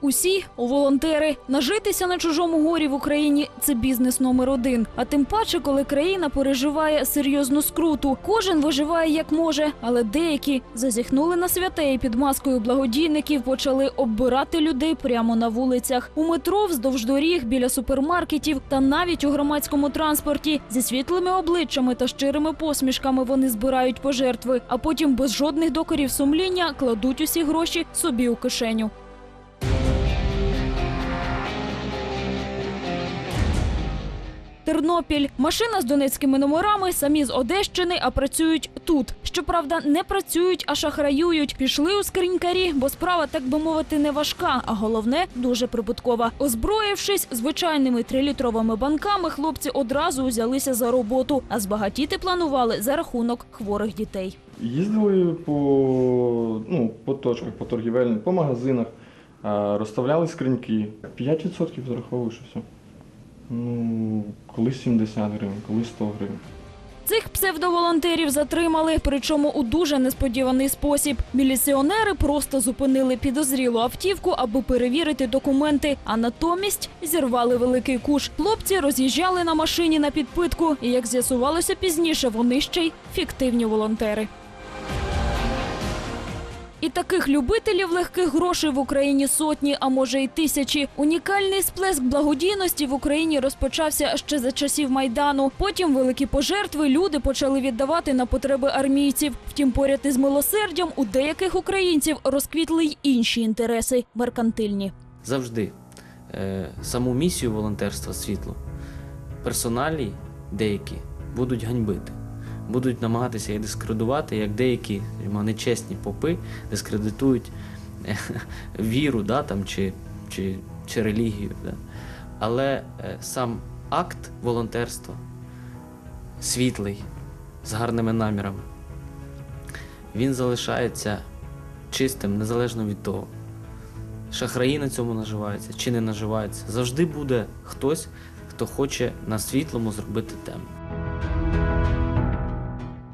Усі волонтери нажитися на чужому горі в Україні це бізнес номер один. А тим паче, коли країна переживає серйозну скруту. Кожен виживає як може, але деякі зазіхнули на святе і під маскою благодійників почали оббирати людей прямо на вулицях, у метро, вздовж доріг, біля супермаркетів та навіть у громадському транспорті зі світлими обличчями та щирими посмішками вони збирають пожертви, а потім без жодних докорів сумління кладуть усі гроші собі у кишеню. Тернопіль. Машина з донецькими номерами, самі з Одещини, а працюють тут. Щоправда, не працюють, а шахраюють. Пішли у скринькарі, бо справа, так би мовити, не важка, а головне дуже прибуткова. Озброївшись звичайними трилітровими банками, хлопці одразу узялися за роботу, а збагатіти планували за рахунок хворих дітей. Їздили по, ну, по точках, по торгівельних, по магазинах, розставляли скриньки. 5% зараховую, що все. Ну, колись 70 гривень, колись 100 гривень. Цих псевдоволонтерів затримали, причому у дуже несподіваний спосіб. Міліціонери просто зупинили підозрілу автівку, аби перевірити документи, а натомість зірвали великий куш. Хлопці роз'їжджали на машині на підпитку, і як з'ясувалося пізніше, вони ще й фіктивні волонтери. І таких любителів легких грошей в Україні сотні, а може й тисячі. Унікальний сплеск благодійності в Україні розпочався ще за часів майдану. Потім великі пожертви люди почали віддавати на потреби армійців. Втім, поряд із милосердям у деяких українців розквітли й інші інтереси меркантильні. завжди е, саму місію волонтерства світло персоналі деякі будуть ганьбити, будуть намагатися її дискредитувати, як деякі нечесні попи дискредитують е, віру да, там, чи, чи, чи релігію. Да. Але е, сам акт волонтерства світлий, з гарними намірами, він залишається чистим, незалежно від того, шахраї на цьому наживаються чи не наживаються. Завжди буде хтось, хто хоче на світлому зробити тему.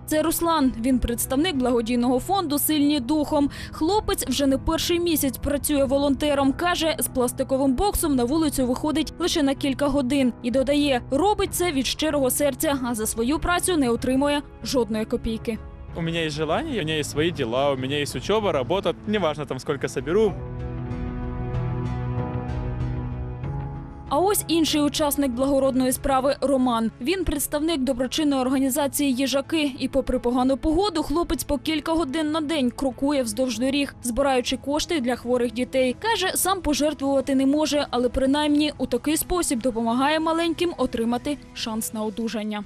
Це Руслан. Він представник благодійного фонду Сильні духом. Хлопець вже не перший місяць працює волонтером. каже, з пластиковим боксом на вулицю виходить лише на кілька годин і додає, робить це від щирого серця, а за свою працю не отримує жодної копійки. У меня есть желание, у меня есть свои дела, у меня есть учеба, работа. Неважно там сколько соберу. А ось інший учасник благородної справи Роман. Він представник доброчинної організації Їжаки. І, попри погану погоду, хлопець по кілька годин на день крокує вздовж доріг, збираючи кошти для хворих дітей. каже, сам пожертвувати не може, але принаймні у такий спосіб допомагає маленьким отримати шанс на одужання.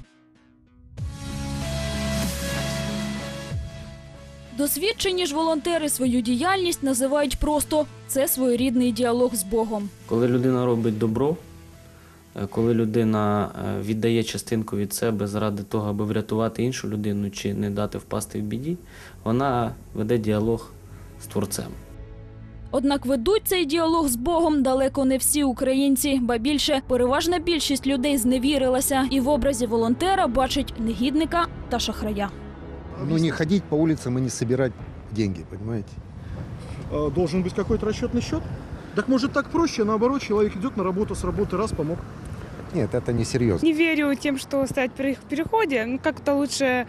Досвідчені ж волонтери свою діяльність називають просто це своєрідний діалог з Богом. Коли людина робить добро, е, коли людина е, віддає частинку від себе заради того, аби врятувати іншу людину чи не дати впасти в біді, вона веде діалог з творцем. Однак ведуть цей діалог з Богом далеко не всі українці, ба більше переважна більшість людей зневірилася і в образі волонтера бачить негідника та шахрая. Ну, не ходить по улицам и не собирать деньги, понимаете? Э, должен быть какой-то расчетный счет. Так может так проще, наоборот, человек идет на работу, с работы раз помог. Нет, это не серьезно. Не верю тем, что стоять при переходе. Ну, как-то лучше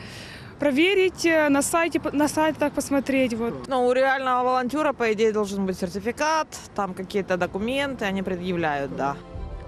проверить э, на сайте, на сайтах посмотреть. Вот. Ну, у реального волонтера, по идее, должен быть сертификат, там какие-то документы они предъявляют, да.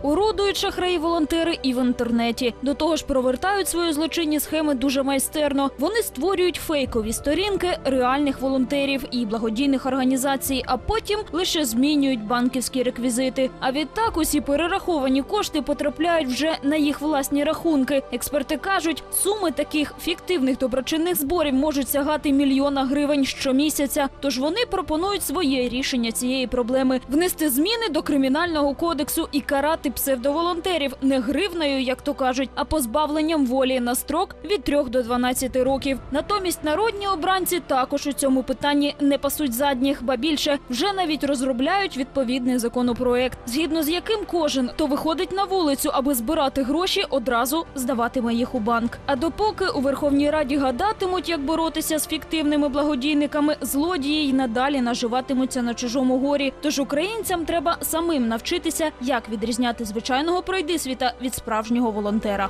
Орудують шахраї волонтери і в інтернеті. До того ж, провертають свої злочинні схеми дуже майстерно. Вони створюють фейкові сторінки реальних волонтерів і благодійних організацій, а потім лише змінюють банківські реквізити. А відтак усі перераховані кошти потрапляють вже на їх власні рахунки. Експерти кажуть, суми таких фіктивних доброчинних зборів можуть сягати мільйона гривень щомісяця. Тож вони пропонують своє рішення цієї проблеми внести зміни до кримінального кодексу і карати псевдоволонтерів не гривною, як то кажуть, а позбавленням волі на строк від 3 до 12 років. Натомість народні обранці також у цьому питанні не пасуть задніх, ба більше вже навіть розробляють відповідний законопроект, згідно з яким кожен, хто виходить на вулицю, аби збирати гроші, одразу здаватиме їх у банк. А допоки у Верховній Раді гадатимуть, як боротися з фіктивними благодійниками, злодії й надалі наживатимуться на чужому горі. Тож українцям треба самим навчитися, як відрізняти звичайного пройдисвіта від справжнього волонтера.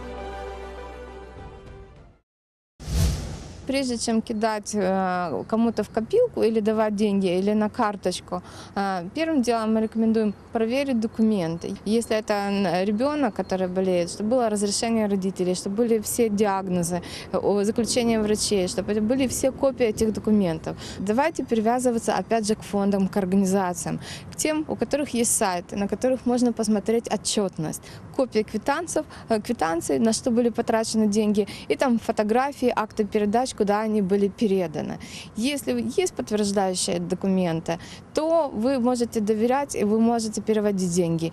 Прежде чем кидать э, кому-то в копилку или давать деньги или на карточку, э, первым делом мы рекомендуем проверить документы. Если это ребенок, который болеет, чтобы было разрешение родителей, чтобы были все диагнозы, э, о, заключения врачей, чтобы были все копии этих документов. Давайте привязываться опять же к фондам, к организациям, к тем, у которых есть сайты, на которых можно посмотреть отчетность, копии квитанцев, квитанций, на что были потрачены деньги, и там фотографии, акты передач, куда они были переданы. Если есть подтверждающие документы, то вы можете доверять и вы можете переводить деньги.